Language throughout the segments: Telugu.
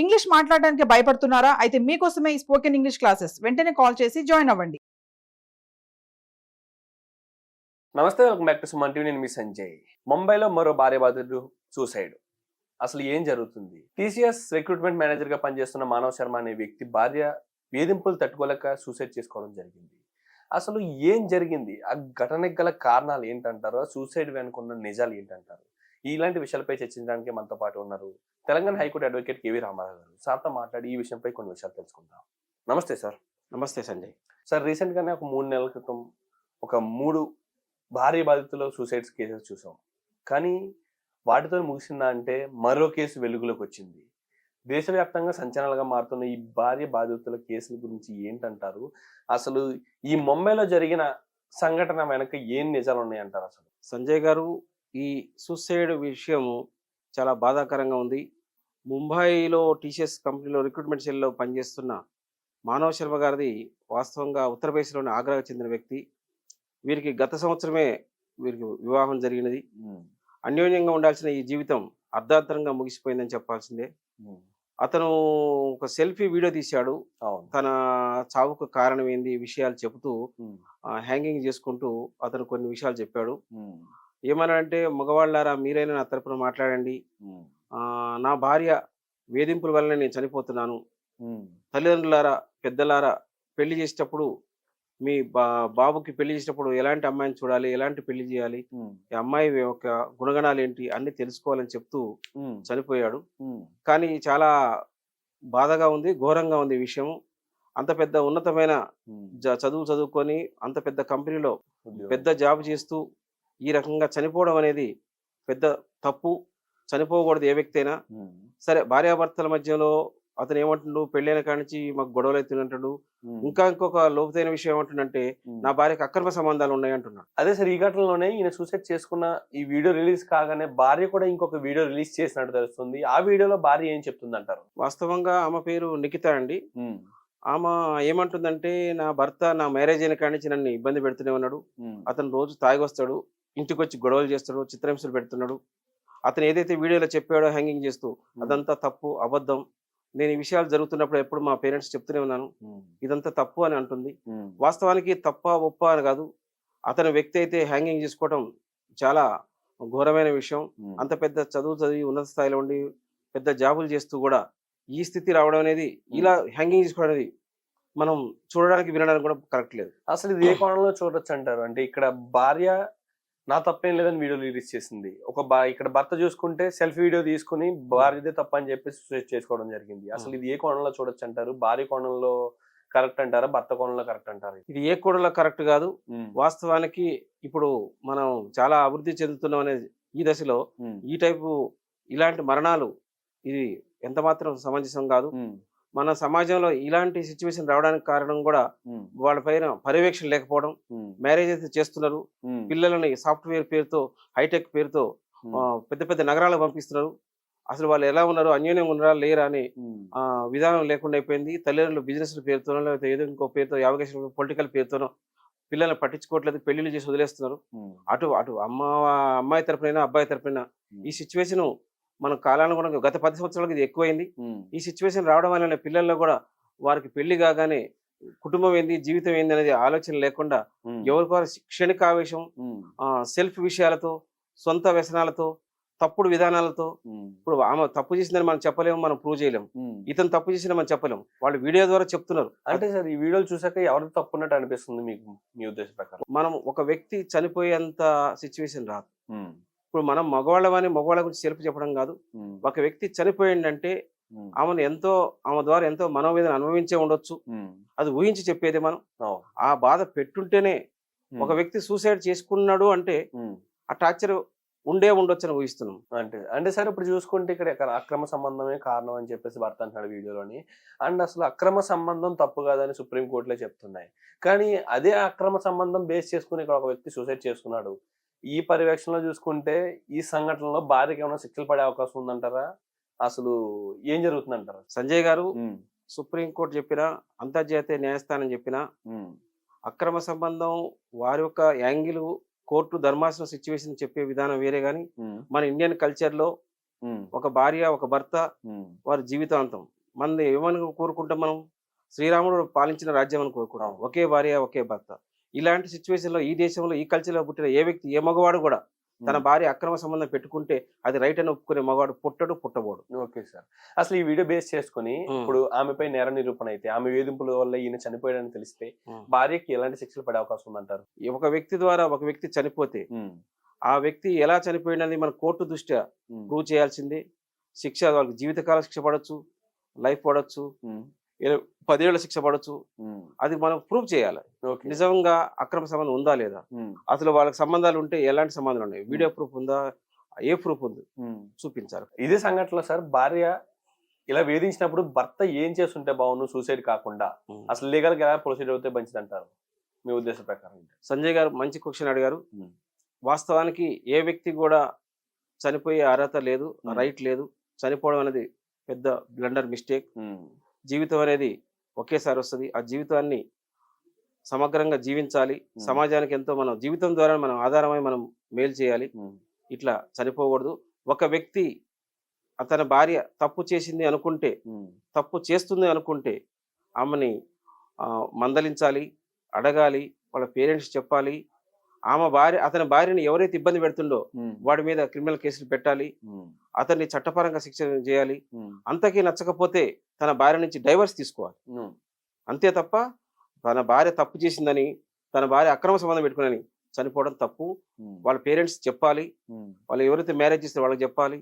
ఇంగ్లీష్ మాట్లాడడానికి భయపడుతున్నారా? అయితే మీకోసమే ఈ స్పోకెన్ ఇంగ్లీష్ క్లాసెస్. వెంటనే కాల్ చేసి జాయిన్ అవ్వండి. నమస్తే welcome back to Suman TV. నేను మీ సంజయ్. ముంబైలో మరో భార్య బాధితుడు సూసైడ్. అసలు ఏం జరుగుతుంది? టీసీఎస్ రిక్రూట్మెంట్ మేనేజర్గా పనిచేస్తున్న మానవ్ శర్మ అనే వ్యక్తి భార్య వేధింపులు తట్టుకోలేక సూసైడ్ చేసుకోవడం జరిగింది. అసలు ఏం జరిగింది? ఆ ఘటనకు గల కారణాలు ఏంటంటారు? సూసైడ్ వెనుకున్న నిజాలు ఏంటంటారు? ఇలాంటి విషయాలపై చర్చించడానికి మనతో పాటు ఉన్నారు Telangana high court advocate K V Ramarao garu. సార్తో మాట్లాడి ఈ విషయంపై కొన్ని విషయాలు తెలుసుకుందాం. నమస్తే సార్. నమస్తే సంజయ్. సార్ రీసెంట్ గానే ఒక మూడు నెలల క్రితం ఒక మూడు భారీ బాధితులు సూసైడ్స్ కేసెస్ చూసాం. కానీ వాటితో ముగిసిందా అంటే మరో కేసు వెలుగులోకి వచ్చింది. దేశవ్యాప్తంగా సంచలనాలుగా మారుతున్న ఈ భార్య బాధితుల కేసుల గురించి ఏంటంటారు? అసలు ఈ ముంబైలో జరిగిన సంఘటన వెనక ఏం నిజాలు ఉన్నాయంటారు అసలు? సంజయ్ గారు ఈ సూసైడ్ విషయము చాలా బాధాకరంగా ఉంది. ముంబైలో టీసీఎస్ కంపెనీలో రిక్రూట్మెంట్ సెల్లో పనిచేస్తున్న మానవ్ శర్మ గారిది వాస్తవంగా ఉత్తరప్రదేశ్లోని ఆగ్రాకు చెందిన వ్యక్తి. వీరికి గత సంవత్సరమే వీరికి వివాహం జరిగినది. అన్యోన్యంగా ఉండాల్సిన ఈ జీవితం అర్ధాంతరంగా ముగిసిపోయిందని చెప్పాల్సిందే. అతను ఒక సెల్ఫీ వీడియో తీశాడు. తన చావుకు కారణం ఏంది విషయాలు చెబుతూ హ్యాంగింగ్ చేసుకుంటూ అతను కొన్ని విషయాలు చెప్పాడు. ఏమన్నాడంటే మగవాళ్ళారా మీరైనా నా తరపున మాట్లాడండి. నా భార్య వేధింపుల వల్ల నేను చనిపోతున్నాను. తల్లిదండ్రులారా పెద్దలారా పెళ్ళి చేసేటప్పుడు మీ బా బాబుకి పెళ్ళి చేసేటప్పుడు ఎలాంటి అమ్మాయిని చూడాలి ఎలాంటి పెళ్ళి చేయాలి ఈ అమ్మాయి యొక్క గుణగణాలు ఏంటి అన్ని తెలుసుకోవాలని చెప్తూ చనిపోయాడు. కానీ చాలా బాధగా ఉంది ఘోరంగా ఉంది విషయం. అంత పెద్ద ఉన్నతమైన చదువు చదువుకొని అంత పెద్ద కంపెనీలో. పెద్ద జాబ్ చేస్తూ ఈ రకంగా చనిపోవడం అనేది పెద్ద తప్పు. చనిపోకూడదు ఏ వ్యక్తి అయినా సరే భార్యాభర్తల మధ్యలో అతను ఏమంటుండు? పెళ్ళైన కానించి మాకు గొడవలు అవుతున్నట్టు ఇంకా ఇంకొక లోతైన విషయం ఏమంటుండంటే. నా భార్యకు అక్రమ సంబంధాలు ఉన్నాయి అంటున్నాడు. అదే సార్ ఈ ఘటనలోనే ఈయన సూసైడ్ చేసుకున్న ఈ వీడియో రిలీజ్ కాగానే భార్య కూడా ఇంకొక వీడియో రిలీజ్ చేసినట్టు తెలుస్తుంది. ఆ వీడియోలో భార్య ఏం చెప్తుంది అంటారు వాస్తవంగా ఆమె పేరు నిఖిత అండి. ఆమె ఏమంటుందంటే నా భర్త నా మ్యారేజ్ అయిన కానించి నన్ను ఇబ్బంది పెడుతూనే ఉన్నాడు. అతను రోజు తాగి వస్తాడు. ఇంటికి వచ్చి గొడవలు చేస్తాడు చిత్రహింసలు పెడుతున్నాడు. అతను ఏదైతే వీడియోలో చెప్పాడో హ్యాంగింగ్ చేస్తూ అదంతా తప్పు అబద్ధం. నేను ఈ విషయాలు జరుగుతున్నప్పుడు ఎప్పుడు మా పేరెంట్స్ చెప్తూనే ఉన్నాను. ఇదంతా తప్పు అని అంటుంది. వాస్తవానికి తప్ప ఒప్ప అని కాదు. అతని వ్యక్తి అయితే హ్యాంగింగ్ చేసుకోవడం చాలా ఘోరమైన విషయం. అంత పెద్ద చదువు చదివి ఉన్నత స్థాయిలో ఉండి పెద్ద జాబులు చేస్తూ కూడా ఈ స్థితి రావడం అనేది ఇలా హ్యాంగింగ్ చేసుకోవడం అనేది మనం చూడడానికి వినడానికి కూడా కరెక్ట్ లేదు. అసలు ఇది ఏ కోణంలో చూడొచ్చు అంటారు. అంటే ఇక్కడ భార్య నా తప్పేం లేదని వీడియో రిలీజ్ చేసింది. ఒక ఇక్కడ భర్త చూసుకుంటే సెల్ఫీ వీడియో తీసుకుని భార్యదే తప్ప అని చెప్పి సూసైడ్ చేసుకోవడం జరిగింది. అసలు ఇది ఏ కోణంలో చూడొచ్చు అంటారు? భార్య కోణంలో కరెక్ట్ అంటారా? భర్త కోణంలో కరెక్ట్ అంటారు? ఇది ఏ కూడలో కరెక్ట్ కాదు. వాస్తవానికి ఇప్పుడు మనం చాలా అభివృద్ధి చెందుతున్నాం అనేది ఈ దశలో ఈ టైపు ఇలాంటి మరణాలు ఇది ఎంత మాత్రం సమంజసం కాదు. మన సమాజంలో ఇలాంటి సిచ్యువేషన్ రావడానికి కారణం కూడా వాళ్ళ పైన పర్యవేక్షణ లేకపోవడం మ్యారేజ్ అయితే చేస్తున్నారు పిల్లలని సాఫ్ట్వేర్ పేరుతో హైటెక్ పేరుతో పెద్ద పెద్ద నగరాలకు పంపిస్తున్నారు. అసలు వాళ్ళు ఎలా ఉన్నారు అన్యోన్యం ఉన్నారా లేరా అని ఆ, విధానం లేకుండా అయిపోయింది. తల్లిదండ్రులు బిజినెస్ పేరుతోనో లేకపోతే ఏదో ఇంకో పేరుతో యావకేషన్ పొలిటికల్ పేరుతోనో పిల్లల్ని పట్టించుకోవట్లేదు పెళ్ళిళ్ళు చేసి వదిలేస్తున్నారు. అటు అటు అమ్మ అమ్మాయి తరపునైనా అబ్బాయి తరపున ఈ సిచ్యువేషన్ మన కాలానుగుణంగా గత పది సంవత్సరాలకు ఇది ఎక్కువైంది. ఈ సిచ్యువేషన్ రావడం వల్ల పిల్లల్లో కూడా వారికి పెళ్ళి కాగానే కుటుంబం ఏంది జీవితం ఏంది అనేది ఆలోచన లేకుండా ఎవరికి వారు క్షణిక ఆవేశం సెల్ఫ్ విషయాలతో సొంత వ్యసనాలతో తప్పుడు విధానాలతో ఇప్పుడు ఆమె తప్పు చేసిందని మనం చెప్పలేము మనం ప్రూవ్ చేయలేము. ఇతను తప్పు చేసిన మనం చెప్పలేము. వాళ్ళు వీడియో ద్వారా చెప్తున్నారు. అంటే సార్ ఈ వీడియోలు చూసాక ఎవరు తప్పున్నట్టు అనిపిస్తుంది మీకు మీ ఉద్దేశం ప్రకారం? మనం ఒక వ్యక్తి చనిపోయేంత సిచ్యువేషన్ రాదు. ఇప్పుడు మనం మగవాళ్ళమని మగవాళ్ళ గురించి సెల్ఫ్ చెప్పడం కాదు. ఒక వ్యక్తి చనిపోయిందంటే ఆమెను ఎంతో ఆమె ద్వారా ఎంతో మనోవేదన అనుభవించే ఉండొచ్చు. అది ఊహించి చెప్పేది మనం. ఆ బాధ పెట్టుంటేనే ఒక వ్యక్తి సూసైడ్ చేసుకున్నాడు అంటే ఆ టార్చర్ ఉండే ఉండొచ్చు అని ఊహిస్తున్నాం. అంటే అంటే సార్ ఇప్పుడు చూసుకుంటే ఇక్కడ ఇక్కడ అక్రమ సంబంధమే కారణం అని చెప్పేసి భర్త అంటున్నాడు వీడియోలోని. అండ్ అసలు అక్రమ సంబంధం తప్పు కాదని సుప్రీం కోర్టులో చెప్తున్నాయి. కానీ అదే అక్రమ సంబంధం బేస్ చేసుకుని ఇక్కడ ఒక వ్యక్తి సూసైడ్ చేసుకున్నాడు. ఈ పర్యవేక్షణలో చూసుకుంటే ఈ సంఘటనలో భార్యకి ఏమైనా శిక్షలు పడే అవకాశం ఉందంటారా? అసలు ఏం జరుగుతుందంటారా? సంజయ్ గారు సుప్రీంకోర్టు చెప్పిన అంతర్జాతీయ న్యాయస్థానం చెప్పిన అక్రమ సంబంధం వారి యొక్క యాంగిల్ కోర్టు ధర్మాసనం సిచ్యువేషన్ చెప్పే విధానం వేరే కానీ మన ఇండియన్ కల్చర్లో ఉమ్, ఒక భార్య ఒక భర్త వారి జీవితాంతం మనది ఏమని కోరుకుంటాం మనం? శ్రీరాముడు పాలించిన రాజ్యం అని కోరుకుంటాం. ఒకే భార్య ఒకే భర్త. ఇలాంటి సిచ్యువేషన్లో ఈ దేశంలో ఈ కల్చర్లో పుట్టిన ఏ వ్యక్తి ఏ మగవాడు కూడా తన. భార్య అక్రమ సంబంధం పెట్టుకుంటే అది రైట్ అని ఒప్పుకునే మగవాడు పుట్టడు పుట్టబోడు. Okay sir. అసలు ఈ వీడియో బేస్ చేసుకుని. ఇప్పుడు ఆమెపై నేర నిరూపణ అయితే ఆమె వేధింపుల వల్ల ఈయన చనిపోయాడని తెలిస్తే. భార్యకి ఎలాంటి శిక్షలు పడే అవకాశం ఉందంటారు? ఒక వ్యక్తి ద్వారా ఒక వ్యక్తి చనిపోతే ఆ వ్యక్తి ఎలా చనిపోయినది మన కోర్టు దృష్ట్యా ప్రూవ్ చేయాల్సిందే. శిక్ష వాళ్ళకి జీవితకాల శిక్ష పడవచ్చు లైఫ్ పడవచ్చు ఏ- పదేళ్ళ శిక్ష పడవచ్చు అది మనం ప్రూవ్ చేయాలి. నిజంగా అక్రమ సంబంధం ఉందా లేదా? అసలు వాళ్ళకి సంబంధాలు ఉంటే ఎలాంటి సంబంధాలు ఉన్నాయి? వీడియో ప్రూఫ్ ఉందా? ఏ ప్రూఫ్ ఉంది. చూపించాలి. ఇదే సంఘటనలో సార్ భార్య ఇలా వేధించినప్పుడు భర్త ఏం చేస్తుంటే బాగుండు? సూసైడ్ కాకుండా. అసలు లీగల్గా ఎలా ప్రొసీడ్ అవుతే మంచిది అంటారు మీ ఉద్దేశం ప్రకారం సంజయ్ గారు మంచి క్వశ్చన్ అడిగారు. వాస్తవానికి ఏ వ్యక్తి కూడా చనిపోయే అర్హత లేదు. రైట్ లేదు. చనిపోవడం అనేది పెద్ద బ్లండర్ మిస్టేక్. జీవితం అనేది ఒకేసారి వస్తుంది. ఆ జీవితాన్ని సమగ్రంగా జీవించాలి. సమాజానికి ఎంతో మనం జీవితం ద్వారా మనం ఆధారమై మనం మేలు చేయాలి. ఇట్లా చనిపోకూడదు. ఒక వ్యక్తి అతని భార్య తప్పు చేసింది అనుకుంటే తప్పు చేస్తుంది అనుకుంటే ఆమెని మందలించాలి అడగాలి వాళ్ళ పేరెంట్స్ చెప్పాలి ఆమె భార్య అతని భార్యని ఎవరైతే ఇబ్బంది పెడుతుండో వాడి మీద క్రిమినల్ కేసులు పెట్టాలి. అతన్ని చట్టపరంగా శిక్ష చేయాలి. అంతకీ నచ్చకపోతే తన భార్య నుంచి డైవర్స్ తీసుకోవాలి. అంతే తప్ప తన భార్య తప్పు చేసిందని తన భార్య అక్రమ సంబంధం పెట్టుకుని చనిపోవడం తప్పు. వాళ్ళ పేరెంట్స్ చెప్పాలి. వాళ్ళు ఎవరైతే మ్యారేజ్ చేస్తారో వాళ్ళకి చెప్పాలి.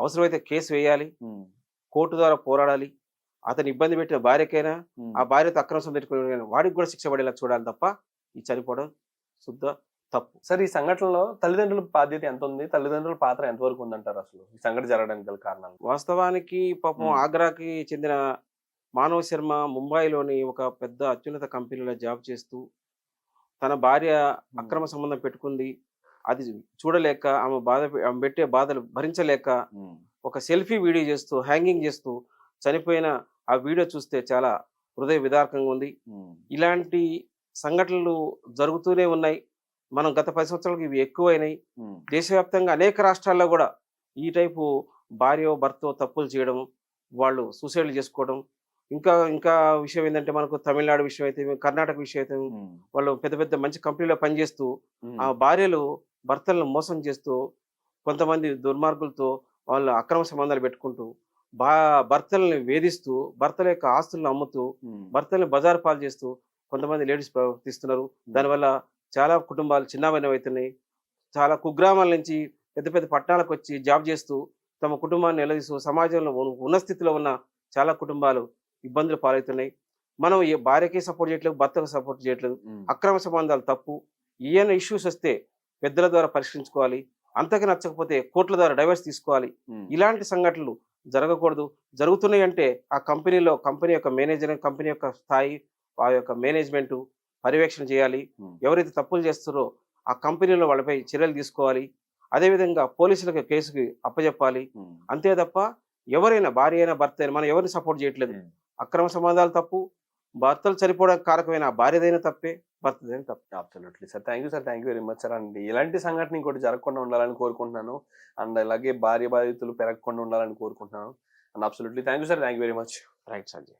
అవసరమైతే కేసు వేయాలి. కోర్టు ద్వారా పోరాడాలి. అతను ఇబ్బంది పెట్టిన భార్యకైనా. ఆ భార్యతో అక్రమ సంబంధం పెట్టుకుని వాడికి కూడా శిక్ష పడేలా చూడాలి తప్ప ఈ చనిపోవడం శుద్ధ తప్పు. సార్ ఈ సంఘటనలో తల్లిదండ్రుల బాధ్యత ఎంత ఉంది తల్లిదండ్రుల పాత్ర ఎంతవరకు ఉందంటారు అసలు? ఈ సంఘటన జరగడానికి గల కారణాలు? వాస్తవానికి పాపం. ఆగ్రాకి చెందిన మానవ్ శర్మ ముంబైలోని ఒక పెద్ద అత్యున్నత కంపెనీలో జాబ్ చేస్తూ తన భార్య అక్రమ సంబంధం పెట్టుకుంది. అది చూడలేక ఆమె బాధ ఆమె పెట్టే బాధలు భరించలేక ఒక సెల్ఫీ వీడియో చేస్తూ హ్యాంగింగ్ చేస్తూ చనిపోయిన ఆ వీడియో చూస్తే చాలా హృదయ విదారకంగా ఉంది. ఇలాంటి సంఘటనలు జరుగుతూనే ఉన్నాయి. మనం గత పది సంవత్సరాలకు ఇవి ఎక్కువైనాయి. దేశవ్యాప్తంగా అనేక రాష్ట్రాల్లో కూడా ఈ టైపు భార్య భర్త తప్పులు చేయడం వాళ్ళు సూసైడ్లు చేసుకోవడం. ఇంకా ఇంకా విషయం ఏంటంటే మనకు తమిళనాడు విషయం అయితే కర్ణాటక విషయం అయితే వాళ్ళు పెద్ద పెద్ద మంచి కంపెనీలో పనిచేస్తూ ఆ భార్యలు భర్తలను మోసం చేస్తూ కొంతమంది దుర్మార్గులతో వాళ్ళు అక్రమ సంబంధాలు పెట్టుకుంటూ బా భర్తల్ని వేధిస్తూ భర్తల యొక్క ఆస్తులను అమ్ముతూ భర్తల్ని బజారు పాలు చేస్తూ కొంతమంది లేడీస్ ప్రవర్తిస్తున్నారు దానివల్ల చాలా కుటుంబాలు చిన్నమైన అవుతున్నాయి చాలా కుగ్రామాల నుంచి పెద్ద పెద్ద పట్టణాలకు వచ్చి జాబ్ చేస్తూ తమ కుటుంబాన్ని నిలదీస్తూ సమాజంలో ఉన్న- ఉన్న స్థితిలో ఉన్న చాలా కుటుంబాలు ఇబ్బందులు పాలవుతున్నాయి. మనం ఏ భార్యకి సపోర్ట్ చేయట్లేదు భర్తకు సపోర్ట్ చేయట్లేదు. అక్రమ సంబంధాలు తప్పు. ఏమైనా ఇష్యూస్ వస్తే పెద్దల ద్వారా పరిష్కరించుకోవాలి. అంతకు నచ్చకపోతే కోర్టుల ద్వారా డైవర్స్ తీసుకోవాలి. ఇలాంటి సంఘటనలు జరగకూడదు. జరుగుతున్నాయి అంటే ఆ కంపెనీలో కంపెనీ యొక్క మేనేజర్ కంపెనీ యొక్క స్థాయి ఆ యొక్క మేనేజ్మెంట్ పర్యవేక్షణ చేయాలి. ఎవరైతే తప్పులు చేస్తారో ఆ కంపెనీలో వాళ్ళపై చర్యలు తీసుకోవాలి. అదేవిధంగా పోలీసులకు కేసుకి అప్పచెప్పాలి ఉమ్, అంతే తప్ప ఎవరైనా భార్య అయినా భర్త అయినా మనం ఎవరిని సపోర్ట్ చేయట్లేదు. అక్రమ సంబంధాలు తప్పు భర్తలు చనిపోవడానికి కారకమైన భార్యదైనా తప్పే భర్తదైనా తప్పు. Absolutely sir thank you sir thank you very much sir అండి ఇలాంటి సంఘటన ఇంకోటి జరగకుండా ఉండాలని కోరుకుంటున్నాను. అండ్ అలాగే భార్య బాధితులు పెరగకుండా ఉండాలని కోరుకుంటున్నాను. And absolutely thank you sir thank you very much right Sanjay